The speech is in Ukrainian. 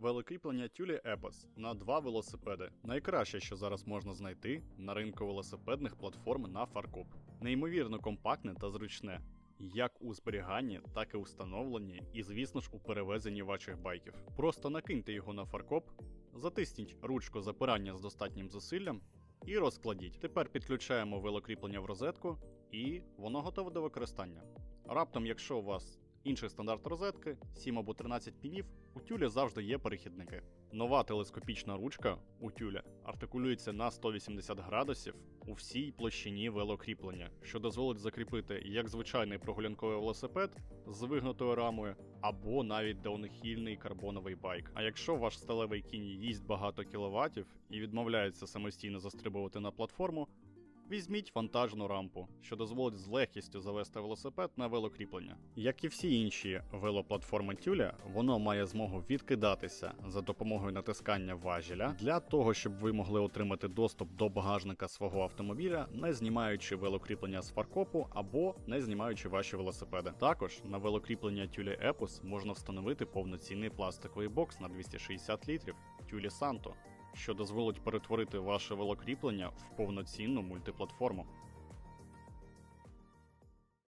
Велокріплення тюлі Епос на два велосипеди. Найкраще, що зараз можна знайти на ринку велосипедних платформ на Фаркоп. Неймовірно компактне та зручне, як у зберіганні, так і у встановленні, і, звісно ж, у перевезенні ваших байків. Просто накиньте його на фаркоп, затисніть ручку запирання з достатнім зусиллям і розкладіть. Тепер підключаємо велокріплення в розетку, і воно готове до використання. Раптом, якщо у вас інший стандарт розетки, 7 або 13 пінів, у тюлі завжди є перехідники. Нова телескопічна ручка у тюля артикулюється на 180 градусів у всій площині велокріплення, що дозволить закріпити як звичайний прогулянковий велосипед з вигнутою рамою, або навіть даунхільний карбоновий байк. А якщо ваш сталевий кінь їсть багато кіловатів і відмовляється самостійно застрибувати на платформу, Візьміть вантажну рампу, що дозволить з легкістю завести велосипед на велокріплення. Як і всі інші велоплатформи тюля, воно має змогу відкидатися за допомогою натискання важеля для того, щоб ви могли отримати доступ до багажника свого автомобіля, не знімаючи велокріплення з фаркопу або не знімаючи ваші велосипеди. Також на велокріплення тюлі Epos можна встановити повноцінний пластиковий бокс на 260 літрів тюлі Санто що дозволить перетворити ваше велокріплення в повноцінну мультиплатформу.